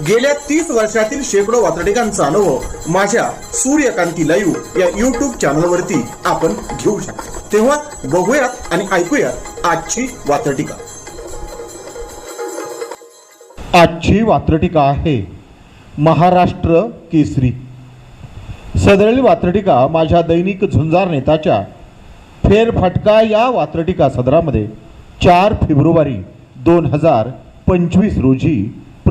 गेल्या तीस वर्षातील शेकडो वातडिकांचा अनुभव माझ्या सूर्यकांती लाईव्ह या युट्यूब चॅनलवरती आपण घेऊ शकतो. तेव्हा बघूयात आणि ऐकूयात आजची वातडिका आजची वात्रटिका आहे महाराष्ट्र केसरी. सदरील वात्रटिका माझ्या दैनिक झुंजार नेताच्या फेरफटका या वात्रटिका सदरामध्ये चार फेब्रुवारी दोन हजार पंचवीस रोजी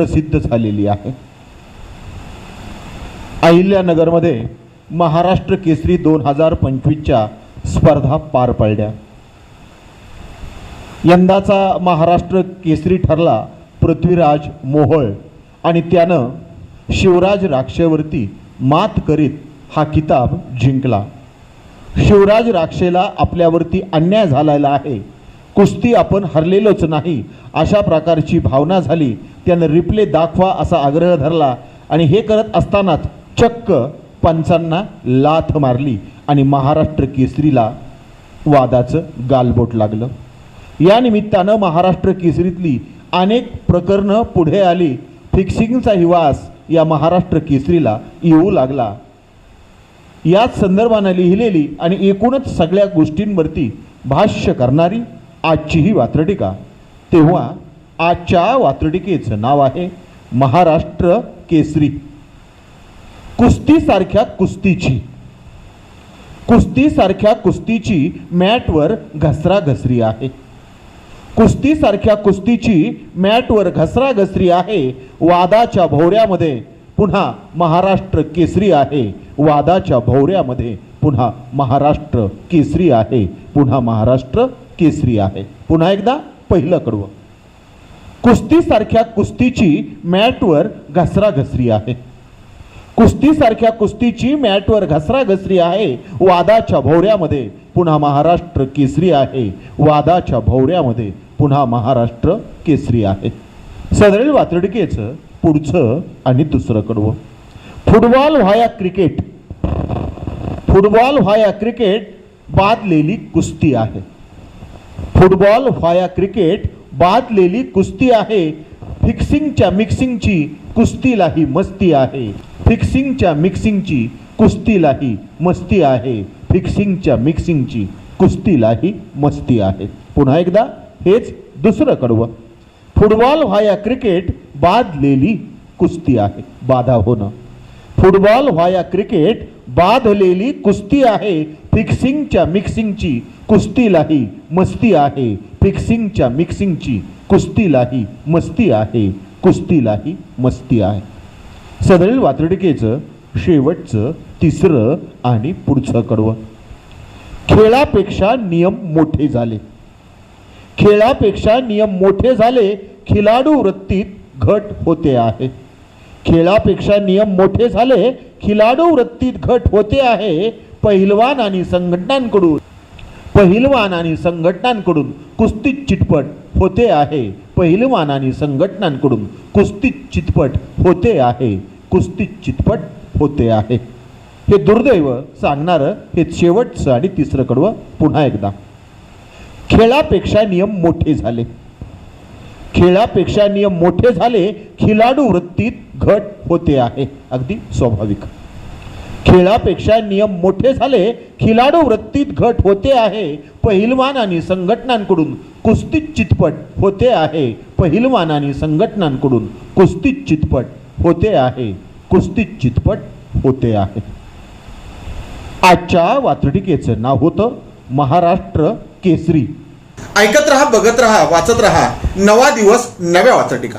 प्रसिद्ध झालेली आहे. अहिल्यानगरमध्ये महाराष्ट्र केसरी दोन हजार पंचवीसच्या स्पर्धा पार पडल्या. यंदाचा महाराष्ट्र केसरी ठरला पृथ्वीराज मोहोळ आणि त्यानं शिवराज राक्षेवरती मात करीत हा किताब जिंकला. शिवराज राक्षेला आपल्यावरती अन्याय झालेला आहे. कुस्ती आपण हरलेलोच नाही अशा प्रकारची भावना झाली त्यानं रिप्ले दाखवा असा आग्रह धरला आणि हे करत असतानाच चक्क पंचांना लाथ मारली आणि महाराष्ट्र केसरीला वादाचं गालबोट लागलं. या निमित्तानं महाराष्ट्र केसरीतली अनेक प्रकरणं पुढे आली. फिक्सिंगचा हिवास या महाराष्ट्र केसरीला येऊ लागला. याच संदर्भानं लिहिलेली आणि एकूणच सगळ्या गोष्टींवरती भाष्य करणारी आजची ही वात्रटिका. तेव्हा आजच्या वात्रटिकेचं नाव आहे महाराष्ट्र केसरी. कुस्तीसारख्या कुस्तीची. कुस्तीसारख्या कुस्तीची मॅटवर घसराघसरी आहे. कुस्तीसारख्या कुस्तीची मॅटवर घसराघसरी आहे. वादाच्या भोवऱ्यामध्ये पुन्हा महाराष्ट्र केसरी आहे. वादाच्या भोवऱ्यामध्ये पुन्हा महाराष्ट्र केसरी आहे. पुन्हा महाराष्ट्र केसरी आहे. पुन्हा एकदा पहिलं कडवं. कुस्तीसारख्या कुस्तीची मॅटवर घसराघसरी आहे. कुस्तीसारख्या कुस्तीची मॅटवर घसराघसरी आहे. वादाच्या भोवऱ्यामध्ये पुन्हा महाराष्ट्र केसरी आहे. वादाच्या भोवऱ्यामध्ये पुन्हा महाराष्ट्र केसरी आहे. सदरील वातडकेचं पुढचं आणि दुसरं कडवं. Football via cricket. Football via cricket बादलेली कुस्ती आहे. फुटबॉल व्हाया क्रिकेट बादलेली कुस्ती आहे. फिक्सिंगच्या मिक्सिंगची कुस्तीलाही मस्ती आहे. फिक्सिंगच्या मिक्सिंगची कुस्तीलाही मस्ती आहे. फिक्सिंगच्या मिक्सिंगची कुस्तीलाही मस्ती आहे. पुन्हा एकदा हेच दुसरं कडवं. फुटबॉल व्हाया क्रिकेट बादलेली कुस्ती आहे. बाधा होणं. फुटबॉल व्हाया क्रिकेट बाधलेली कुस्ती आहे. फिक्सिंगच्या मिक्सिंगची कुस्तीलाही मस्ती आहे. फिक्सिंगच्या मिक्सिंगची कुस्तीलाही मस्ती आहे. कुस्तीलाही मस्ती आहे. सदरील वातडिकेचं शेवटचं तिसरं आणि पुढचं कडवं. खेळापेक्षा नियम मोठे झाले. खेळापेक्षा नियम मोठे झाले खिलाडू वृत्तीत घट होते आहे. खेळापेक्षा नियम मोठे झाले खिलाडू वृत्तीत घट होते आहे पहिलवान आणि संघटनांकडून पहिलवान आणि संघटनांकडून कुस्तीत चितपट होते आहे. पहिलवान आणि संघटनांकडून कुस्तीत चितपट होते आहे. कुस्तीत चितपट होते आहे. हे दुर्दैव सांगणारं हे शेवटचं आणि तिसरं कडवं पुन्हा एकदा. खेळापेक्षा नियम मोठे झाले. खेळापेक्षा नियम मोठे झाले खिलाडू वृत्तीत घट होते आहे. अगदी स्वाभाविक. खेळापेक्षा नियम मोठे झाले खिलाडू वृत्तीत घट होते आहे. पहिलवान आणि संघटनांकडून कुस्तीत चितपट होते आहे. पहिलवान आणि संघटनांकडून कुस्तीत चितपट होते आहे. कुस्तीत चितपट होते आहे. आजच्या वात्रटिकेचं नाव होतं महाराष्ट्र केसरी. ऐकत रहा बघत रहा वाचत रहा. नवा दिवस नव्या वाचटिका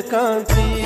कांसी